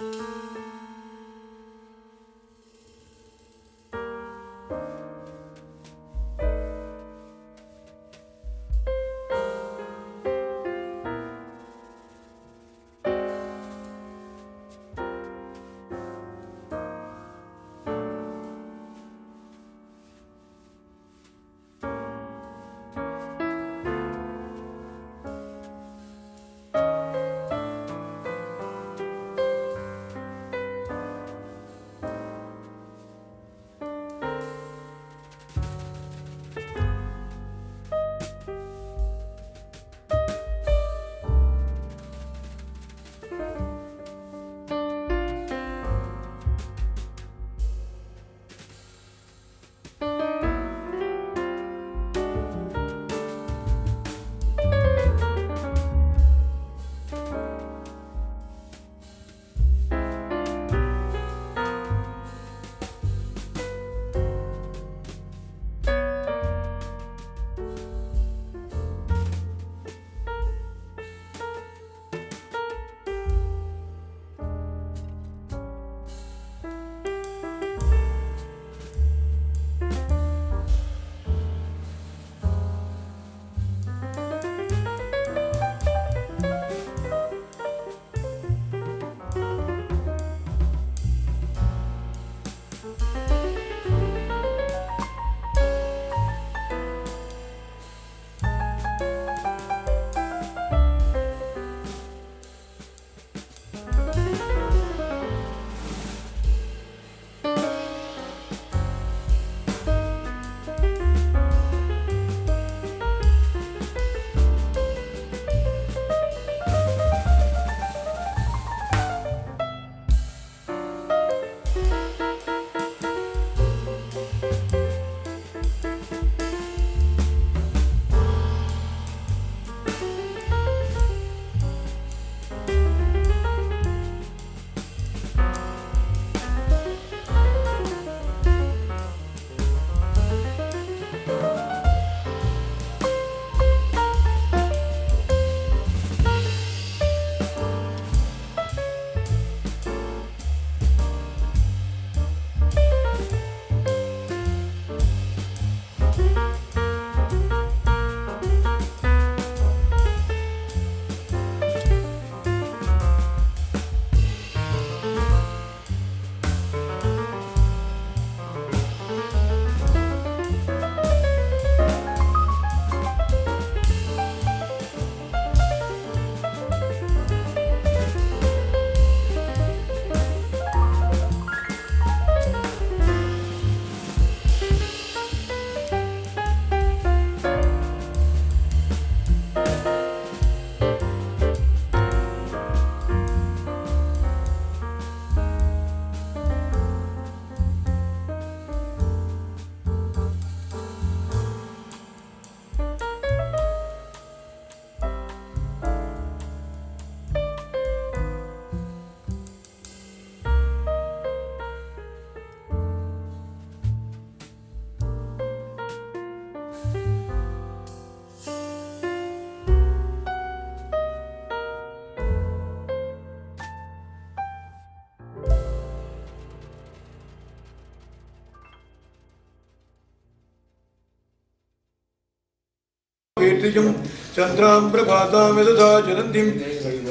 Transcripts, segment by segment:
Música कीर्तिजं चन्द्रां प्रभातां यदधा जलन्तीं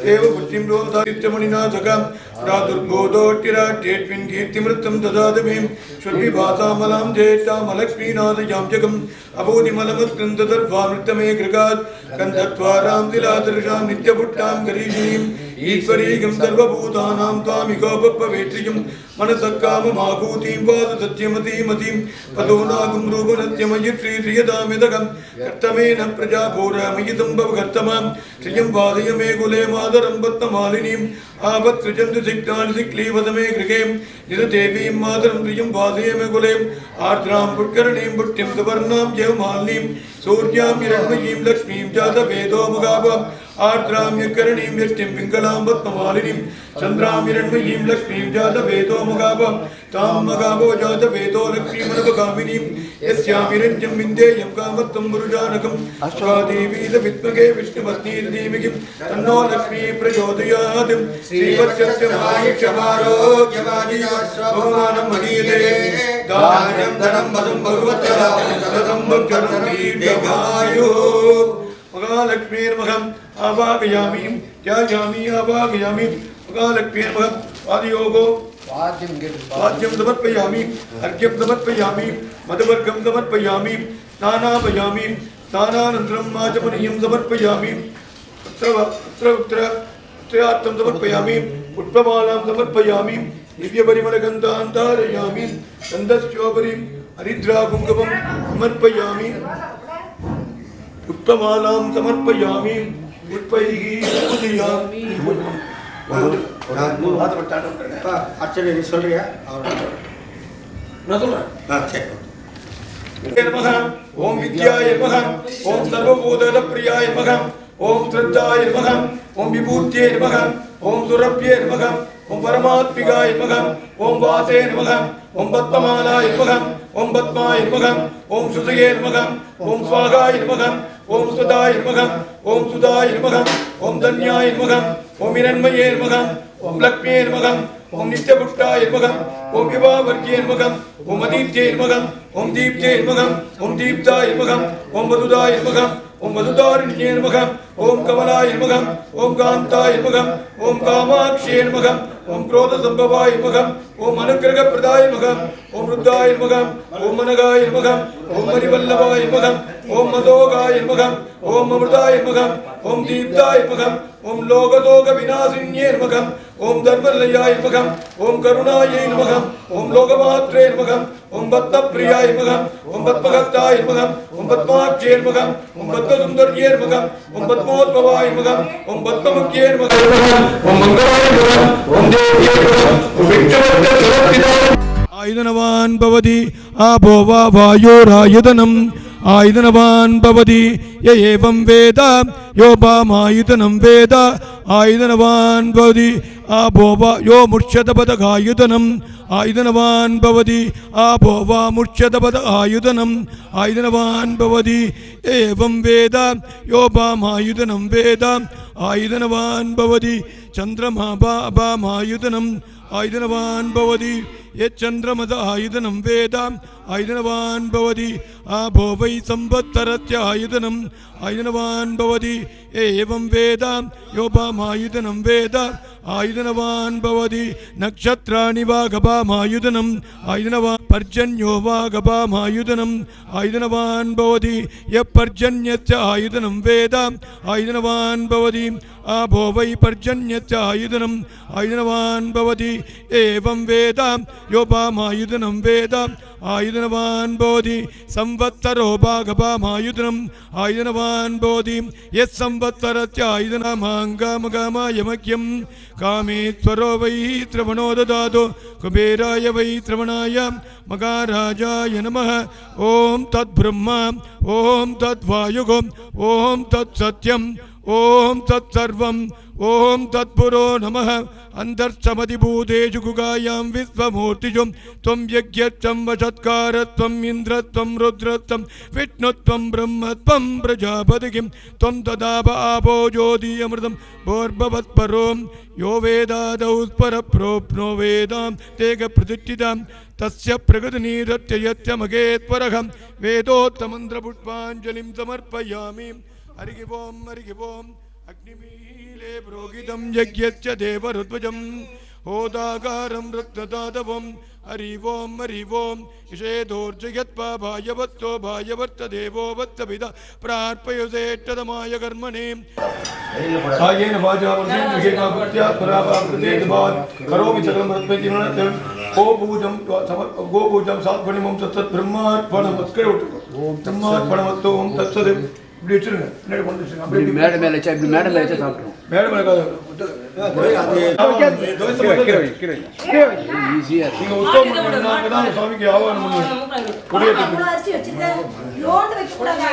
देवपुत्रीं रोधादित्यमणिनाथकां प्रादुर्बोधोट्टिराट्येट्विन् कीर्तिमृतं ददातमीं श्वद्विभासामलां ज्येष्ठामलक्ष्मीनाथयां जगम् अबोधिमलमत्कृन्ददर्भामृतमे कृगात् कन्दत्वारां तिलादर्शां नित्यपुट्टां गरीषीम् ईश्वरीगं सर्वभूतानां மனசக்காமமாகூதீம் பாது சத்தியமதீமதீம் பதோநாகும் ரூபநத்தியமயிற்றீ ஸ்ரீயதாமிதகம் கர்த்தமேன பிரஜாபூரமயிதம்பவ கர்த்தமாம் ஸ்ரீயம் பாதயமே குலே மாதரம் பத்தமாலினீம் ஆபத் சிஜந்து சிக்னால் சிக்லீவதமே கிருகேம். இது தேவீம் மாதரம் ஸ்ரீயம் பாதயமே குலேம். ஆர்திராம் புட்கரணீம் புட்டிம் சுவர்ணாம் ஜெயமாலினீம். சூர்யாம் இரண்மயீம் லக்ஷ்மீம் ஜாத வேதோ முகாபாம். آدمی کرنیم چند ماش منجم کا وقالكبيرمهم آبا بجاميم يا جامي آبا بجاميم وقالكبيرمهم وادي يوغو وادیم دبت پہ یامیم ہرگب دبت پہ یامیم مدبر گم دبت پہ نانا پہ نانا نندرم ماجمنیم دبت پہ یامیم. اتر اتر اتر دبت پہ یامیم دبت پہ یامیم نویہ بریملگندانتار یامیم گندس چوبریم ہریدرا گنگمم امر پہ யுக்தமாலாம் சமர்ப்பயாமி உட்பைகி உபதியாமி மூணு வாதம் விட்டாங்க ஆச்சரிய நீ சொல்றியா நான் சொல்றேன் சரி ஓம் வித்யாய நமக ஓம் சர்வபூதன பிரியாய நமக ஓம் ஸ்ரத்தாய நமக ஓம் விபூத்தியே நமக ஓம் சுரப்பியே நமக ஓம் பரமாத்மிகாய நமக ஓம் வாசே நமக ஓம் சுதா இருமகம் ஓம் சுதா இருமகம் ஓம் தன்யா இருமகம் ஓம் இரண்மையே இருமகம் ஓம் லக்ஷ்மியே இருமகம் ஓம் நித்தபுட்டா இருமகம் ஓம் விபாவர்கிய இருமகம் ஓம் அதீப்திய இருமகம் ஓம் தீப்திய இருமகம் ஓம் தீப்தா இருமகம் ஓம் மதுதா இருமகம் ஓம் மதுதாரிணியே நமகம் ஓம் கமலாய நமகம் ஓம் காந்தாய நமகம் ஓம் காமாட்சியே நமகம் ஓம் குரோத சம்பவாய நமகம் ஓம் அனுகிரக பிரதாய நமகம் ஓம் ருத்தாய நமகம் ஓம் மனகாய நமகம் ஓம் மணிவல்லவாய நமகம் ஓம் மதோகாய நமகம் ஓம் அமிர்தாய நமகம் ஓம் தீப்தாய நமகம் ஓம் லோகதோக விநாசின்யே நமகம் ஓம் தர்மல்லையாய் மகம் ஓம் கருணாயை மகம் ஓம் லோகமாற்றே மகம் ஓம் பத்ம பிரியாய் மகம் ஓம் பத்மகத்தாய் மகம் ஓம் பத்மாட்சியர் மகம் ஓம் பத்மசுந்தரியர் மகம் ஓம் பத்மோத்பவாய் மகம் ஓம் பத்மமுக்கியர் மகம் ஓம் மங்களாய மகம் ஓம் தேவியர் மகம் ஓம் விக்ரமத்த சரப்பிதாரம் ஆயுதனவான் பவதி ஆபோ வாயோராயுதனம் ஆயுதனவான் பவதி ய ஏவம் வேத யோபாமாயுதனம் வேத ஆயுதனவான் பவதி ആ ഭോവ യോ മുർഷതപദ ആയുധനം. ആയുധനവാൻ ഭവതി. ആ ഭോവ മുർഷതപദ ആയുധനം. ആയുധനവാൻ ഭവതി. ഏവം വേദ. യോ ഭാമായുധനം വേദ. ആയുധനവാൻ ഭവതി. ചന്ദ്രമാ ഭാമായുധനം ആയുധനവാൻ ഭവതി. यच्चन्द्रमद आयुधनं वेद आयुधनवान् भवति आभो वै संवत्सरस्य आयुधनम् आयुधनवान् भवति एवं वेद योपामायुधनं वेद आयुधनवान् भवति नक्षत्राणि वा गपामायुधनम् आयुधनवान् पर्जन्यो वा गपामायुधनम् आयुधनवान् भवति यः पर्जन्यस्य आयुधनं वेद आयुधनवान् भवति आभो वै पर्जन्यस्य आयुधनम् आयुधनवान् भवति एवं वेद योपामायुधनं वेद आयुधनवान् भवति संवत्सरो भागपामायुधनम् आयुधनवान् भवति यः संवत्सरस्य आयुधनमाङ्गामगामायमख्यं कामेश्वरो वै श्रवणो ददातु कुबेराय वै श्रवणाय मगाराजाय नमः ॐ तद्ब्रह्म ॐ तद्वायुगो ॐ तत्सत्यम् سر اوم تم امدتے جایا موتوںکار رنتوجو مرد یو ویداد پھر پرو وید تیگ پر تس پرگتنی دست ویدوت مجھلی سمرپیا हरिगिवोम हरिगिवोम अग्निमीले प्रोगितम् यज्ञच्च देवरुद्वजम् होदागारम् रत्नदादवम् हरिवोम हरिवोम इशेदोर्जयत्पा भायवत्तो भायवत्त देवोवत्त विदा प्रार्पयोजे तदमायकर्मने सायेन भाजावन्ति निकेतापुत्या प्रापापुत्येत्वात् करोमि चक्रमर्त्पेतिमनत्यम् ओबुजम् समर गोबुजम् सात्पनिमम् सत्सत्ब्रह्मात् पनमत्केरुत्तम् ब्रह्मात् पनमत्तो ओम तत्सदेव இப்படி வச்சிருங்க. பின்னாடி கொண்டு வச்சிருங்க. அப்படி இப்படி மேடை மேல வச்சா இப்படி மேடை மேல வச்சா சாப்பிட்ருவோம் மேடம் இருக்காது ஈஸியா நீங்க உற்சவம் பண்ணுங்க தான் சுவாமிக்கு ஆவானம் பண்ணுங்க அவ்வளோ அரிசி வச்சிருக்க லோன் வைக்க கூடாது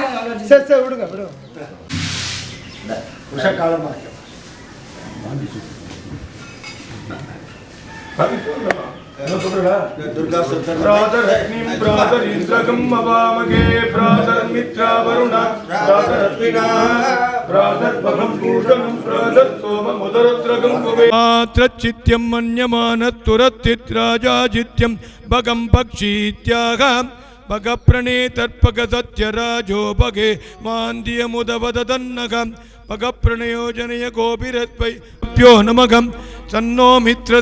چیت منمراجاجیتی بگ پرنےپ ستر بگے مندی دن گھم بگ پر جن یوبی پیو نگم سنو میتھ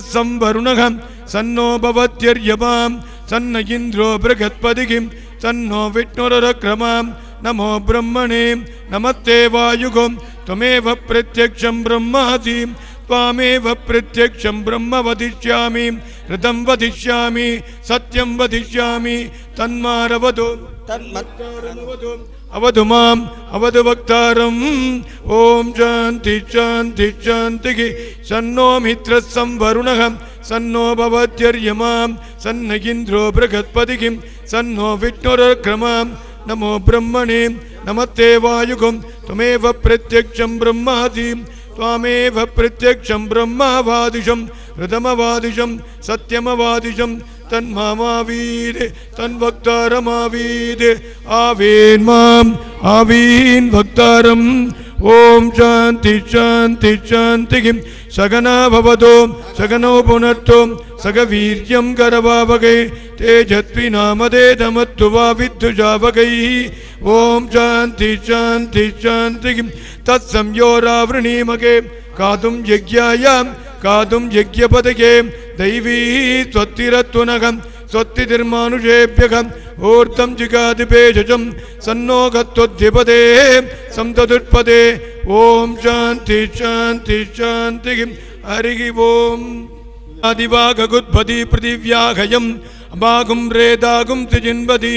सन्नो भवत्यर्यमां सन्न इन्द्रो बृहत्पदिगिं सन्नो विष्णुरक्रमां नमो ब्रह्मणे नमस्ते वायुगो त्वमेव प्रत्यक्षं ब्रह्मासि त्वामेव प्रत्यक्षं ब्रह्म वदिष्यामि ऋतं वदिष्यामि सत्यं वदिष्यामि तन्मारवदो तन्मत्कारमवदो अवधु माम् अवधु वक्तारम् ॐ शान्ति शान्ति शान्तिः सन्नो मित्रः संवरुणः सन्नो भवत्यर्यमां सन्न इन्द्रो बृहत्पतिः सन्नो विष्णुरक्रमां नमो ब्रह्मणे नमस्ते वायुगुं त्वमेव प्रत्यक्षं ब्रह्मासि त्वामेव प्रत्यक्षं ब्रह्मवादिशं ऋतमवादिशं सत्यमवादिशं तन्मामावीद तन्वक्तारमावीद आवेन् माम् आवीन् वक्तारम् ॐ शान्ति शान्ति शान्तिः सगना भवतो सगनो पुनर्तो सगवीर्यं करवावगै तेजत्विनामदेदमत्तु वा विद्युजावगैः ॐ शान्ति शान्ति शान्तिः तत्संयोरावृणीमगे कातुं यज्ञाय कातुं यज्ञपदगे दैवी त्वत्तिरत्वनगम् स्वत्तिर्मानुषेभ्यः ഊർത്തം ജിഗാതിപേശുജം സന്നോകത്വദ്ധിപതേ സംതതുത്പതേ ഓം ശാന്തി ശാന്തി ശാന്തി ഹരി ഓം അതിവാഗുദ്ഭതി പൃഥിവ്യാഹയം അമാകും രേതാകും തിജിൻപതി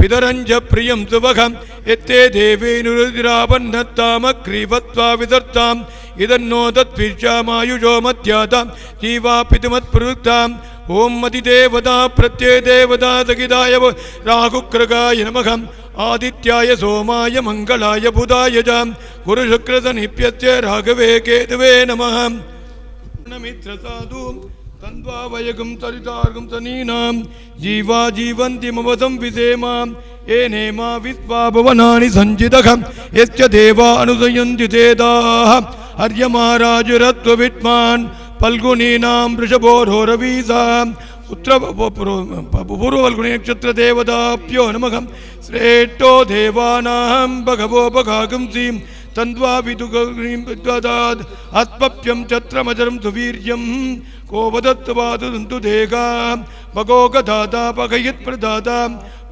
പിതരഞ്ച പ്രിയം തുവകം എത്തേ ദേവേനുരുതിരാപന്നത്താമ ക്രീവത്വാ വിതർത്താം ഇതന്നോ തത്വീക്ഷാമായുഷോ മധ്യാതാം ജീവാ പിതുമത്പ്രവൃത്താം ഓം മതിദേവതാ പ്രത്യയദേവതാ സഹിതായ രാഹുക്രകായ നമഹം ആദിത്യായ സോമായ മംഗളായ ബുധായ ജാം ഗുരുശുക്രസനിപ്യത്തെ രാഘവേ കേതുവേ നമഹം നമിത്ര സാധു تندوتارنی جیونتی سنجید یوزن ہر مہاراجر پھلگونی وشبو روی سور پوری سیٹو دہم بگو تندرجر سویم கோபதத்துவாது தேகா பகோகதாதா பகயித் பிரதாதா.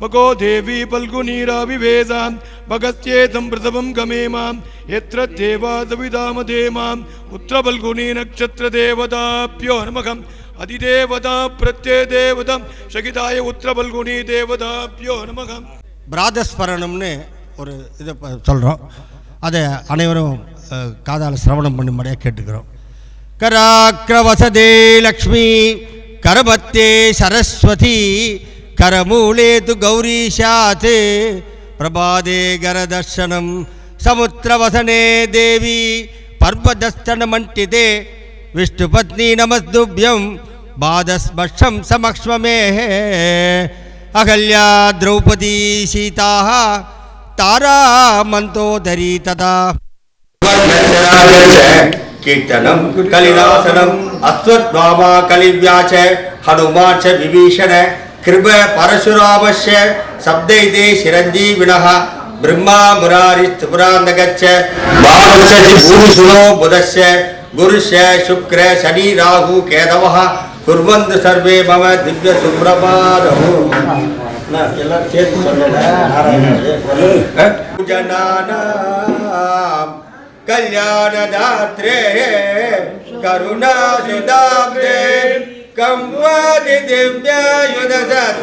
பகோ தேவி பல்குநீராவிவேதாம் பகத்யேதம் பிரதவம் கமேமாம் எத்திர தேவாதவிதாம தேமாம் உத்திர பல்குனி நட்சத்திர தேவதாப்யோ நமகம். அதிதேவதா பிரத்யே தேவதம். சகிதாய உத்திர பல்குனி தேவதாப்யோ நமகம். பிராதஸ்மரணம்னு ஒரு இதை சொல்கிறோம் அதை அனைவரும் காதால் சிரவணம் பண்ணும்படியாக கேட்டுக்கிறோம். கராக்கிரவசதே லக்ஷ்மி கரபத்தே சரஸ்வதி கரமூலே து கௌரீஷாத் பிரபாதே கரதர்ஷனம் சமுத்திரவசனே தேவி பர்வதஸ்தனமண்டிதே விஷ்ணுபத்னி நமஸ்துபியம் பாதஸ்மஷம் சமக்ஷ்மமே அகல்யா திரௌபதி சீதா தாரா மந்தோதரி கீர்த்தனம் கலிநாசனம் அஸ்வத்வாமா கலிவ்யாச்ச ஹனுமாச்ச விபீஷண கிருப பரசுராமஸ்ய சப்தைதே சிரஞ்சீவினஹ பிரம்மா முராரி திபுராந்தகச்ச மானுஷதி பூஷுணோ புதஸ்ய குருஷ சுக்ர சனி ராகு கேதவஹ குர்வந்து சர்வே மம திவ்ய சுப்ரபாதமு. எல்லாரும் சேர்த்து சொல்லல நாராயண कल्याणदात्रे करुणासुदाब्दे कम्वादि दिव्यायुधसत्कराय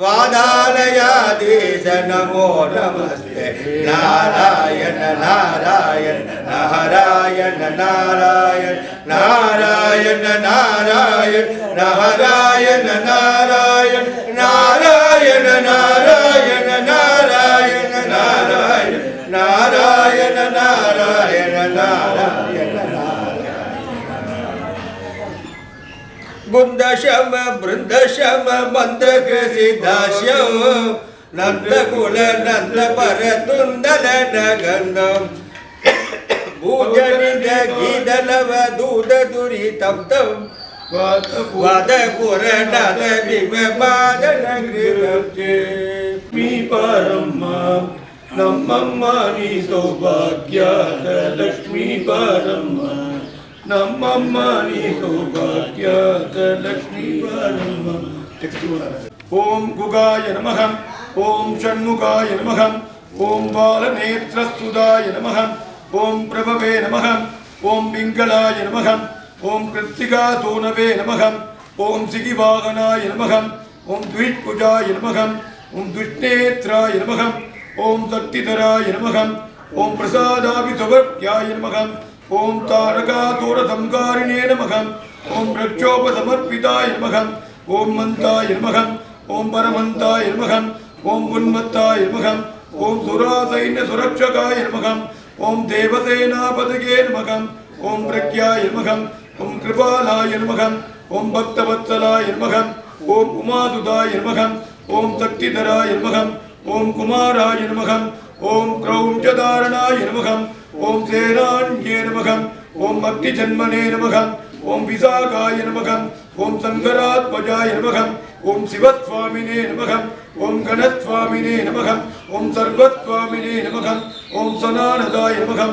वादालयाधीश नमो नमस्ते नारायण नारायण नारायण नारायण नारायण नारायण नारायण नारायण नारायण नारायण नारायण நாராயண நாராயண நாராயண குந்தசம பிருந்தசம மந்தக சிதாசியம் நந்த குல நந்த பர துந்தல நகந்தம். பூஜனித கீதலவ தூத துரி தப்தம் வாத புர நத விம பாதன கிரவச்சே பீபரம் ನಮ್ಮಮ್ಮ ನೀ ಸೌಭಾಗ್ಯದ ಲಕ್ಷ್ಮೀ ಬಾರಮ್ಮ ನಮ್ಮಮ್ಮ ನೀ ಸೌಭಾಗ್ಯದ ಲಕ್ಷ್ಮೀ ಬಾರಮ್ಮ ಓಂ ಗುಗಾಯ ನಮಃ ಓಂ ಷಣ್ಮುಗಾಯ ನಮಃ ಓಂ ಬಾಲನೇತ್ರಸುಧಾಯ ನಮಃ ಓಂ ಪ್ರಭವೇ ನಮಃ ಓಂ ಪಿಂಗಳಾಯ ನಮಃ ಓಂ ಕೃತ್ತಿಗಾತೂನವೇ ನಮಃ ஓம் சிகிவாகனாய நமகம் ஓம் துவிட்புஜாய நமகம் ஓம் துஷ்ணேத்ராய நமகம் ஓம் சக்திதராய நமகம் ஓம் பிரசாதாபி சுபத்யாய நமகம் ஓம் தாரகா தூரசம்காரிணே நமகம் ஓம் பிரக்ஷோபசமர்ப்பிதாய நமகம் ஓம் மந்தாய நமகம் ஓம் பரமந்தாய நமகம் ஓம் உன்மத்தாய நமகம் ஓம் சுராசைன்ய சுரக்ஷகாய நமகம் ஓம் தேவசேனாபதகே நமகம் ஓம் பிரக்யாய நமகம் ஓம் கிருபாலாய நமகம் ஓம் பக்தவத்சலாய நமகம் ஓம் உமாதுதாய நமகம் ஓம் சக்திதராய நமகம் ॐ कुमाराय नमः ॐ क्रौं च धारणाय नमः ॐ सेनान्ये नमः ॐ भक्तिजन्मने नमः ॐ विशाखाय नमः ॐ सङ्गरात्मजाय नमः ॐ शिवस्वामिने नमः ॐ गणस्वामिने नमः ॐ सर्वस्वामिने नमः ॐ सनानदाय नमः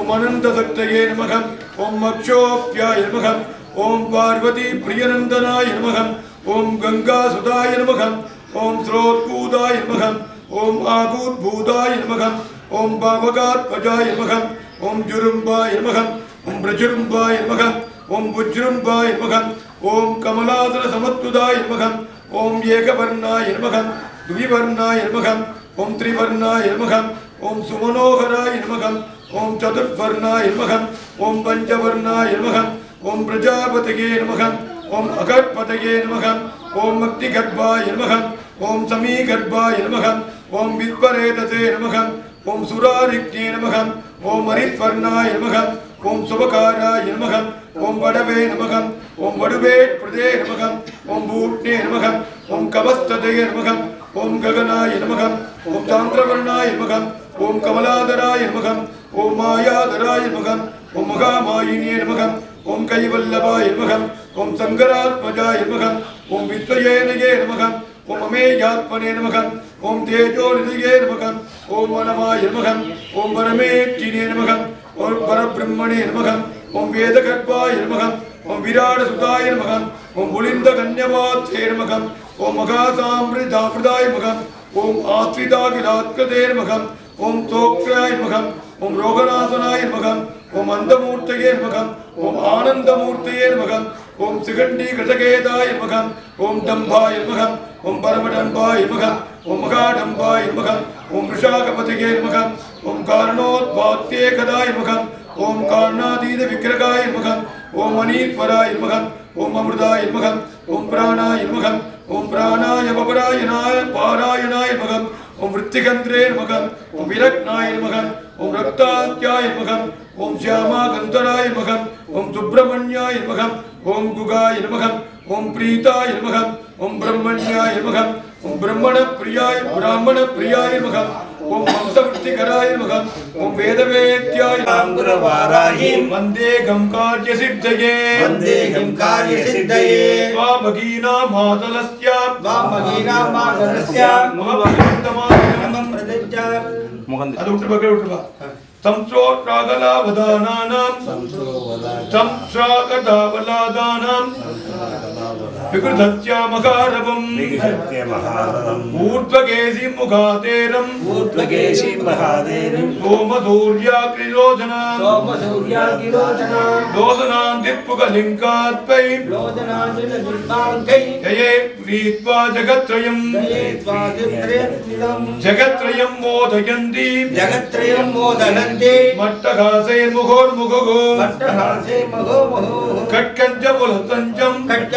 ॐ अनन्तशक्तये नमः ॐ मक्षोप्याय नमः ॐ पार्वतीप्रियनन्दनाय नमः ॐ गङ्गासुधाय नमः ॐ स्रोत्कूदाय नमः ஓம் ஆபூத்பூதாய நமகம் ஓம் பாமகாத்மஜாய நமகம் ஓம் ஜுரும்பாய நமகம் ஓம் பிரஜுரும்பாய நமகம் ஓம் புஜ்ரும்பாய நமகம் ஓம் கமலாசன சமத்துதாய நமகம் ஓம் ஏகவர்ணாய நமகம் துவிவர்ணாய நமகம் ஓம் திரிவர்ணாய நமகம் ஓம் சுமனோகராய நமகம் ஓம் சதுர்வர்ணாய நமகம் ஓம் பஞ்சவர்ணாய நமகம் ஓம் பிரஜாபதியே நமகம் ஓம் அகற்பதயே நமகம் ஓம் மக்தி கர்ப்பாய நமகம் ஓம் சமீ கர்ப்பாய நமகம் ஓம் வித்வரேதே நமகம் ஓம் சுராரிக்யே நமகம் ஓம் அரித்வர்ணாய நமகம் ஓம் சுபகாராய நமகம் ஓம் வடவே நமகம் ஓம் வடுவே பிரதே நமகம் ஓம் பூட்னே நமகம் ஓம் கவஸ்ததே நமகம் ஓம் ககனாய நமகம் ஓம் தாந்திரவர்ணாய நமகம் ஓம் கமலாதராய நமகம் ஓம் மாயாதராய நமகம் ஓம் மகாமாயினியே நமகம் ஓம் கைவல்லபாய நமகம் ஓம் சங்கராத்மஜாய நமகம் ஓம் வித்வயேனையே நமகம் ஓம் அமேயாத்மனே நமகம் ஓம் தேஜோ நிதியே நமகம் ஓம் வனமாய நமகம் ஓம் பரமேற்றினே நமகம் ஓம் பரபிரம்மணே நமகம் ஓம் வேத கர்ப்பாய நமகம் ஓம் விராட சுதாய நமகம் ஓம் ஒளிந்த கன்யவாத்யே நமகம் ஓம் மகாசாமிருதாமிருதாய மகம் ஓம் ஆத்ரிதா விராத்கதே நமகம் ஓம் தோக்ராய மகம் ஓம் ரோகநாசனாய மகம் ஓம் அந்தமூர்த்தையே மகம் ஓம் ஆனந்தமூர்த்தையே மகம் ஓம் சிகண்டி கிருதகேதாய மகம் ஓம் டம்பாய மகம் ஓம் பரமடம்பாய் முக ஓம் மகாடம்பாய் முகம் ஓம் விஷாகபதிகே முகம் ஓம் காரணோத்பாத்தேகதாய் முகம் ஓம் காரணாதீத விக்கிரகாய் முகம் ஓம் மணீஸ்வராய் முகம் ஓம் அமிர்தாய் முகம் ஓம் பிராணாய் முகம் ஓம் பிராணாய பபராயணாய பாராயணாய் முகம் ஓம் விருத்திகந்திரே முகம் ஓம் விரக்னாய் முகம் ஓம் ரக்தாத்யாய் முகம் ஓம் சியாமா கந்தராய முகம் ஓம் சுப்பிரமணியாய் முகம் ஓம் குகாய் முகம் ஓம் பிரீதாய் முகம் ओम ब्रह्मण्याय मुखम ओम ब्रह्मण प्रियाय ब्राह्मण प्रियाय मुखम ओम वंशवृत्तिकराय मुखम ओम वेदवेत्याय अंगुरवाराहि वंदे गं कार्य सिद्धये वंदे गं कार्य सिद्धये स्वा भगिना मातलस्य स्वा भगिना मातलस्य मम भगवन्तमा मम प्रदेच्य मुखम अद उठ बगे उठ बा جگ جگ موت غی جگ मट्टहासैर्मुखोर्मुखुः मट्टहासे महो महो खट्कञ्च पुलतञ्चम् कट्कञ्चं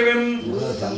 gave him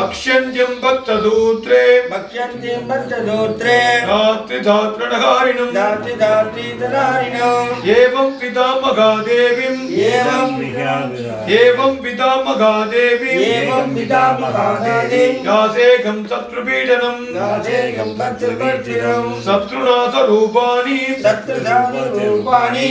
पक्ष्यन्त्यं भक्तसूत्रे भक्ष्यन्तिं भक्तदोत्रे रात्रिधात्रणहारिणम् दाति दाति तदारिणम् एवं पिता महादेवीम् एवं एवं पिता महादेवी एवं पिता महादेवी यासेकं शत्रुपीडनम् नादेकं भक्तभर्तिरम् शत्रुनाशरूपाणि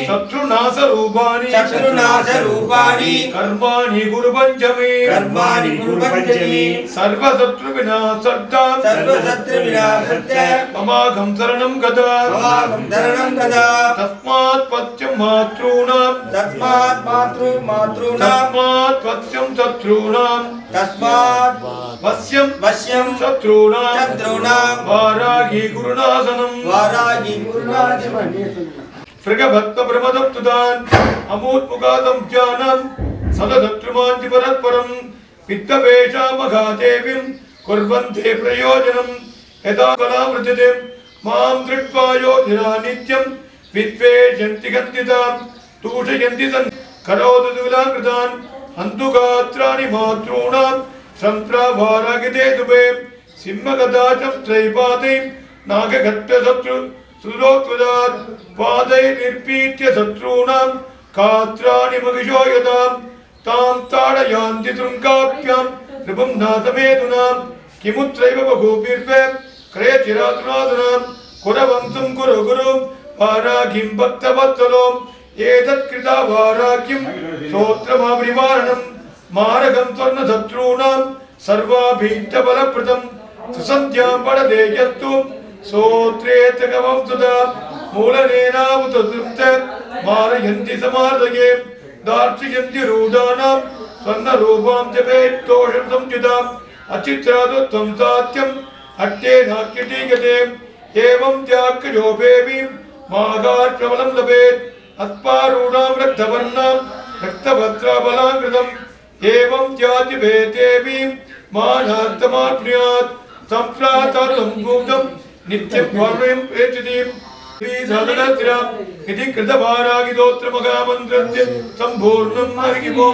శత్రునాశ రూపాణి. శత్రునాశ రూపాణి. కర్మాణి గురు పంచమి. కర్మాణి గురు పంచమి. సర్వ శత్రు వినాశర్థం సర్వ శత్రు వినాశర్థ మమాఘం శరణం గత. మమాఘం శరణం గత. తస్మాత్ పత్యం మాతృణాం తస్మాత్ మాతృ వారాగి గురునాశనం. వారాగి గురునాశమని மிருகபக்த பிரமதப்துதான் அமூத்முகாதம் ஜானம் சததத்ருமாஞ்சி பரத்பரம் பித்தவேஷா மகாதேவிம் குர்வந்தே பிரயோஜனம் யதா கலாமிருதே மாம் திருட்வா யோதிரா நித்யம் வித்வேஷந்தி கந்திதாம் தூஷயந்தி தன் கரோது துலாகிருதான் அந்து காத்ராணி மாத்ரூணாம் சந்திராபாராகிதே துபே சிம்மகதாச்சம் திரைபாதை நாககத்த சத்ரு சுதோத்வதாத் பாதை நிற்பீத்திய சத்ரூணாம் காத்ராணி மகிஷோயதாம் தாம் தாட யாந்தி துங்காப்பியம் நிபும் நாதமேதுனாம் கிமுத்ரைவ பகூபிர்வே கிரேதிராதுநாதுனாம் குரவந்தும் குரு குரும் வாராகிம் பக்தவத்தலோம் ஏதத் கிருதா வாராகிம் சோத்ரமாபிரிவாரணம் மாரகம் தொன்ன சத்ரூணாம் சர்வாபீட்ட பலப்பிரதம் சுசந்தியாம் படதேயத்தும் సోత్రేతకమం సుత మూలనేనావుత తృప్త మారయంతి సమార్దయే దార్చయంతి రూఢానాం స్వర్ణ రూపాం జపేత్ దోషం సంయుతాం అచిత్రాదుత్వం సాత్యం అట్టే నాక్యటీయతే ఏవం త్యాక్రయోపేవి మాగార్కమలం లభేత్ అస్పారూణాం రక్తవర్ణాం రక్తభద్రాబలాంకృతం ఏవం జాతి భేదేవి మానార్థమాప్నుయాత్ సంప్రాతం భూతం നിത്യം വാർണയം പ്രേക്ഷിതയും ഇതി കൃതഭാരാഗിതോത്ര മഹാമന്ത്രസ്യ സമ്പൂർണം അറിയുമോ